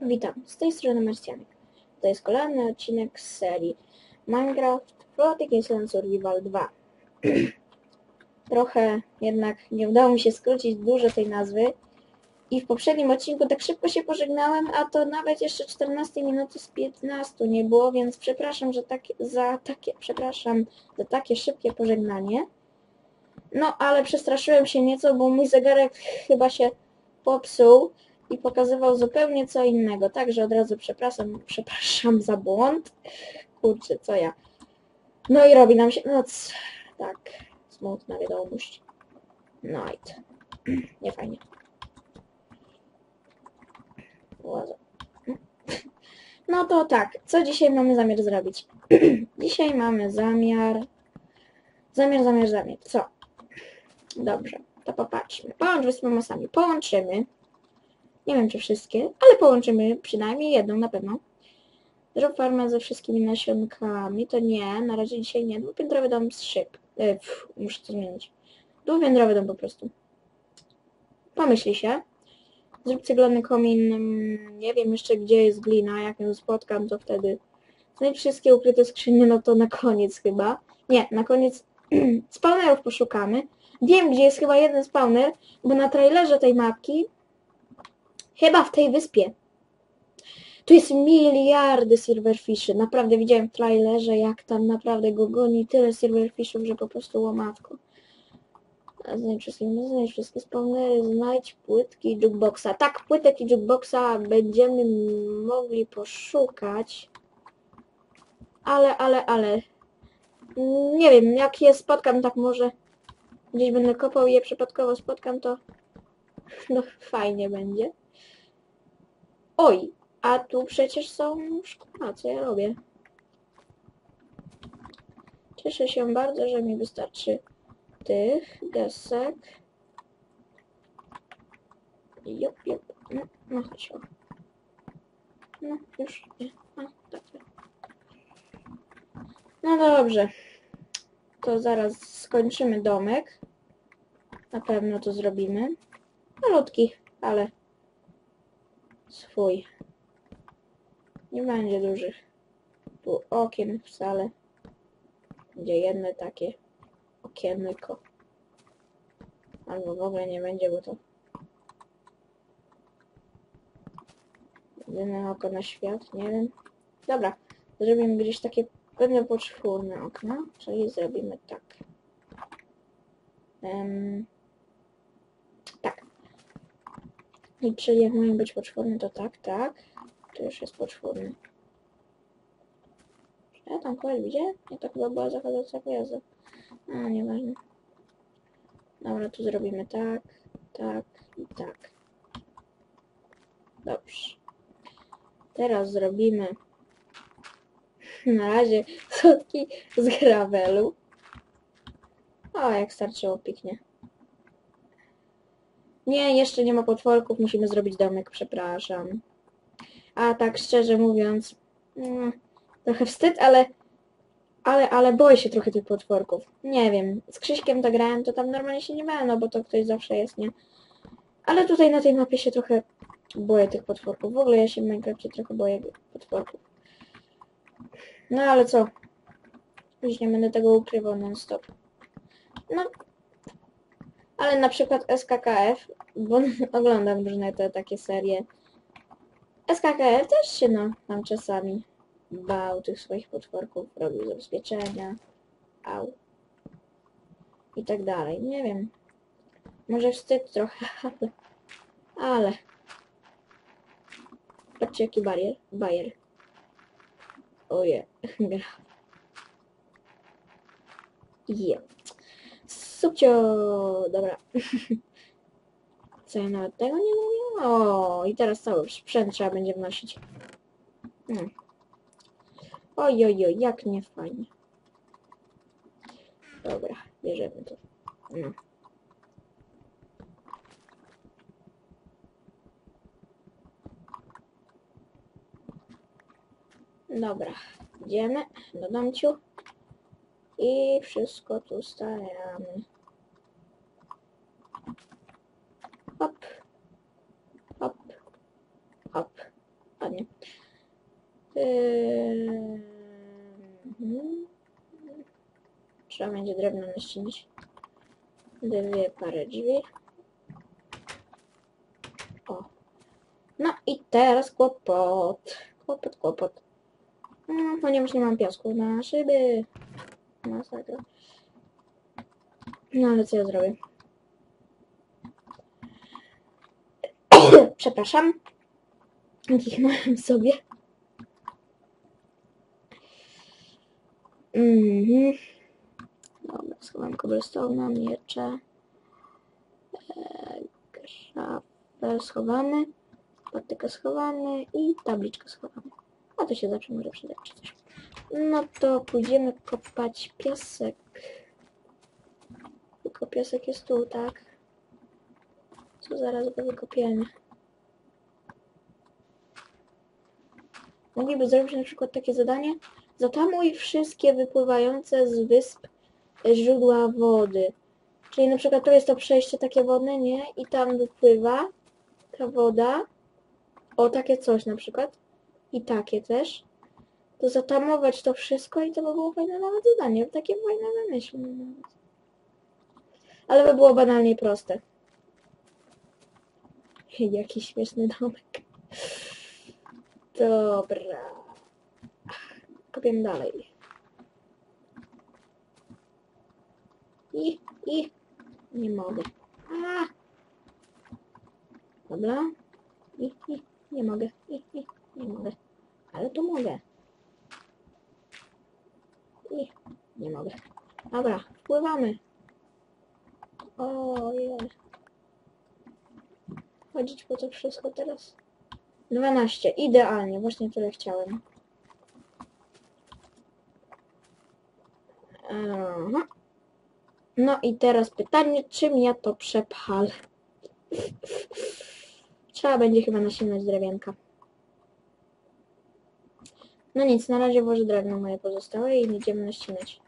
Witam, z tej strony Marsjanek. To jest kolejny odcinek z serii Minecraft Floating Island Survival 2. Trochę jednak nie udało mi się skrócić dużo tej nazwy i w poprzednim odcinku tak szybko się pożegnałem, a to nawet jeszcze 14 minuty z 15 nie było, więc przepraszam że tak, za takie, przepraszam za takie szybkie pożegnanie. No, ale przestraszyłem się nieco, bo mój zegarek chyba się popsuł i pokazywał zupełnie co innego. Także od razu przepraszam, przepraszam za błąd. Kurczę, co ja. No i robi nam się noc. Tak, smutna wiadomość. Night. Nie fajnie. Łaza. No to tak, co dzisiaj mamy zamiar zrobić? dzisiaj mamy zamiar... Zamiar, zamiar, zamiar. Co? Dobrze, to popatrzmy. Połączmy z pomysłami. Połączymy nie wiem czy wszystkie, ale połączymy przynajmniej jedną na pewno. Zrób farmę ze wszystkimi nasionkami. To nie, na razie dzisiaj nie. Dwupiętrowy dom z szyb. E, muszę to zmienić. Dwupiętrowy dom po prostu. Pomyśli się. Zrób ceglany komin. mm, Nie wiem jeszcze gdzie jest glina. Jak ją spotkam, to wtedy... Znajdź wszystkie ukryte skrzynie, no to na koniec chyba. Nie, na koniec spawnerów poszukamy. Wiem, gdzie jest chyba jeden spawner, bo na trailerze tej mapki Chyba w tej wyspie. Tu jest miliardy silverfiszy. Naprawdę widziałem w trailerze, jak tam naprawdę go goni tyle silverfishów, że po prostu łomatko. A Znajdź wszystkie, znajdź wszystkie spawnery, znajdź płytki jukeboxa. Tak, płytek i jukeboxa będziemy mogli poszukać. Ale, ale, ale. Nie wiem, jak je spotkam, tak może gdzieś będę kopał i je przypadkowo spotkam, to no fajnie będzie. Oj, a tu przecież są szkoła, co ja robię? Cieszę się bardzo, że mi wystarczy tych desek. Jup, jup. No, no chodź. o. No, już nie. Tak. tak. No dobrze. To zaraz skończymy domek. Na pewno to zrobimy. Malutki, ale swój. Nie będzie dużych tu okien wcale. Będzie jedno takie okienko. Albo w ogóle nie będzie, bo to jedyne oko na świat, nie wiem. Dobra, zrobimy gdzieś takie pewne poczwórne okna, czyli zrobimy tak. Em, tak. I czyli jak mają być poczwórne, to tak, tak. Tu już jest poczwórny. Ja tam kogoś widzę? Nie, to chyba była zachodząca pojazdu. A, nieważne. Dobra, tu zrobimy tak, tak i tak. Dobrze. Teraz zrobimy na razie schodki z gravelu. O, jak starczyło, piknie. Nie, jeszcze nie ma potworków, musimy zrobić domek, przepraszam. A tak szczerze mówiąc, mm, trochę wstyd, ale, ale, ale boję się trochę tych potworków. Nie wiem, z Krzyśkiem to grałem, to tam normalnie się nie bałem, no bo to ktoś zawsze jest, nie? Ale tutaj na tej mapie się trochę boję tych potworków. W ogóle ja się w Minecrafcie trochę boję potworków. No ale co? Już nie będę tego ukrywał non-stop. No, ale na przykład SKKF, bo oglądam różne te takie serie. SKKF też się no, tam czasami bał tych swoich potworków, robił zabezpieczenia, au. I tak dalej. Nie wiem. Może wstyd trochę, ale... Ale... Patrzcie jaki barier. Bajer. Oje. Gra. Yeah. Subcio, dobra. Co ja nawet tego nie mówię? O, i teraz cały sprzęt trzeba będzie wnosić. Hmm. Oj, oj, oj, jak nie fajnie. Dobra, bierzemy to. No. Dobra, idziemy do domciu. I wszystko tu stawiamy. Yy. Trzeba będzie drewno naścinić. Dwie parę drzwi. O. No i teraz kłopot. Kłopot, kłopot. No, ponieważ nie mam piasku na szyby. Masakra. No ale co ja zrobię? Przepraszam. Kichnąłem sobie. Mhm. Dobra, schowam cobblestone, miecze. Eee, Grafel schowany. Patyka schowany i tabliczkę schowamy. A to się zawsze może przydać czy coś. No to pójdziemy kopać piasek. Tylko piasek jest tu, tak? Co zaraz go wykopiemy. Mogliby zrobić na przykład takie zadanie. Zatamuj wszystkie wypływające z wysp źródła wody. Czyli na przykład to jest to przejście takie wodne, nie? I tam wypływa ta woda. O, takie coś na przykład. I takie też. To zatamować to wszystko i to by było fajne nawet zadanie. Takie fajne wymyśl. nawet. Ale by było banalnie proste. Jaki śmieszny domek. Dobra. Kopiemy dalej. I, i, nie mogę. A! Dobra. I, i, nie mogę. I, i, nie mogę. Ale tu mogę. I, nie mogę. Dobra, wpływamy. Ojej. Chodzić po to wszystko teraz. 12. Idealnie, właśnie tyle chciałem. Aha. No i teraz pytanie, czym ja to przepalę? Trzeba będzie chyba nasilność drewienka. No nic, na razie włożę drewno moje pozostałe i idziemy naścinać.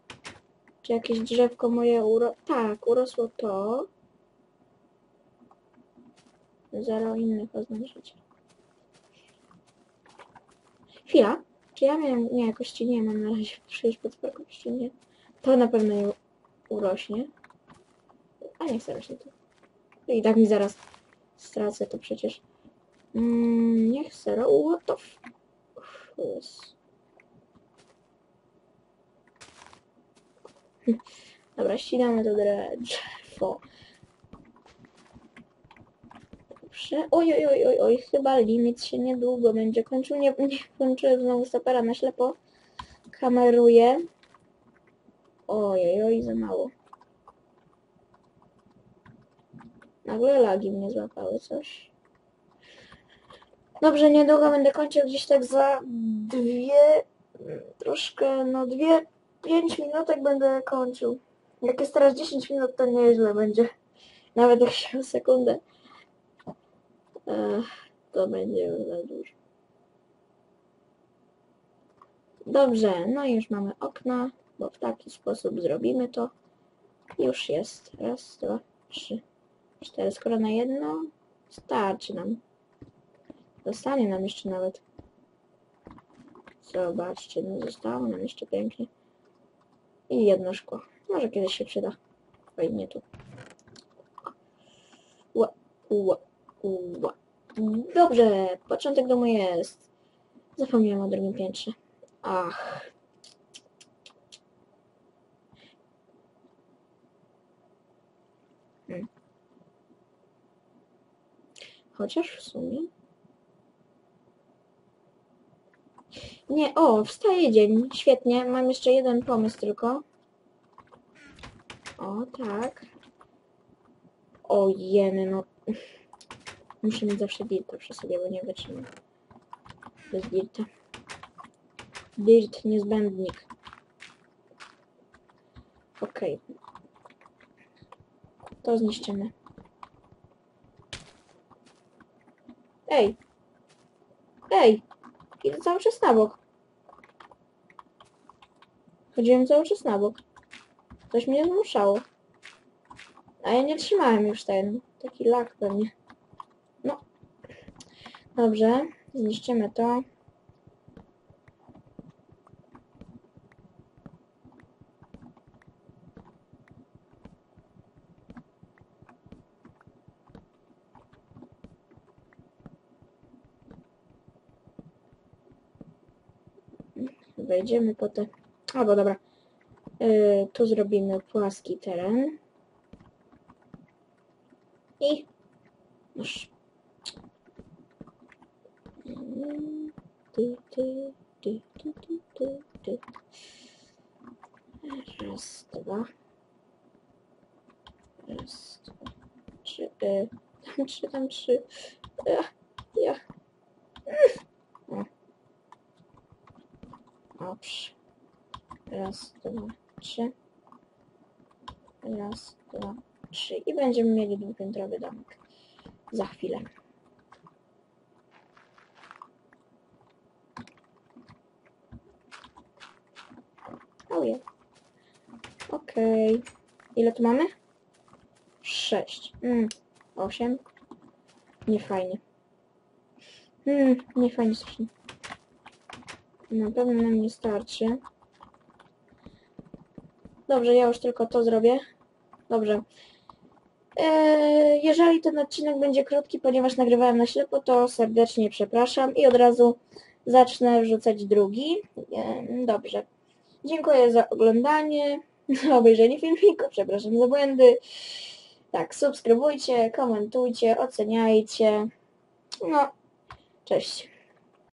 Czy jakieś drzewko moje uro... Tak, urosło to. Zero innych oznaczyć. Chwila. Czy ja miałem... Nie, kości nie mam na razie. Przyjść pod kości nie. To na pewno nie urośnie. A nie chcę rośnie to. I tak mi zaraz stracę to przecież. Mm, nie chcę. What the f... Dobra, ścinamy to drzewo. Dobrze. Oj, oj, oj, oj, oj, chyba limit się niedługo będzie kończył. Nie, nie kończyłem znowu stopera na ślepo. Kameruję. Oj, oj, za mało. Nagle lagi mnie złapały coś. Dobrze, niedługo będę kończył gdzieś tak za dwie, troszkę, no dwie, pięć minutek będę kończył. Jak jest teraz 10 minut, to nieźle będzie. Nawet jak się sekundę. Ech, to będzie już za dużo. Dobrze, no już mamy okna, bo w taki sposób zrobimy to. Już jest. Raz, dwa, trzy, cztery. Skoro na jedno, starczy nam. Zostanie nam jeszcze nawet. Zobaczcie, no zostało nam jeszcze pięknie. I jedno szkło. Może kiedyś się przyda. Oj, nie tu. Ła, ła, ła. Dobrze, początek domu jest. Zapomniałem o drugim piętrze. Ach. Hmm. Chociaż w sumie... Nie, o, wstaje dzień. Świetnie. Mam jeszcze jeden pomysł tylko. O, tak. O, jeny, no. Muszę mieć zawsze dirta przy sobie, bo nie wytrzymam. Bez dirta. Dirt niezbędnik. Okej. To zniszczymy. Ej! Ej! Idę cały czas na bok. Chodziłem cały czas na bok. Coś mnie zmuszało. A ja nie trzymałem już ten. Taki lak pewnie. No. Dobrze. Zniszczymy to. Wejdziemy po te... Albo dobra. Yy, tu zrobimy płaski teren. I... Noż. Ty, ty, ty, ty, ty, ty, ty. Raz, dwa. Raz, dwa, trzy. Y, tam trzy, tam trzy. Ja, ja. O. Dobrze. Raz, dwa, trzy. Raz, dwa, trzy. I będziemy mieli dwupiętrowy domek. Za chwilę. Oje. Okej. Ile tu mamy? Sześć. Mm. Osiem. Niefajnie. Hmm, niefajnie strasznie. Na pewno nam nie starczy. Dobrze, ja już tylko to zrobię. Dobrze. Eee, jeżeli ten odcinek będzie krótki, ponieważ nagrywałem na ślepo, to serdecznie przepraszam i od razu zacznę wrzucać drugi. Eee, dobrze. Dziękuję za oglądanie, za obejrzenie filmiku, przepraszam za błędy. Tak, subskrybujcie, komentujcie, oceniajcie. No, cześć.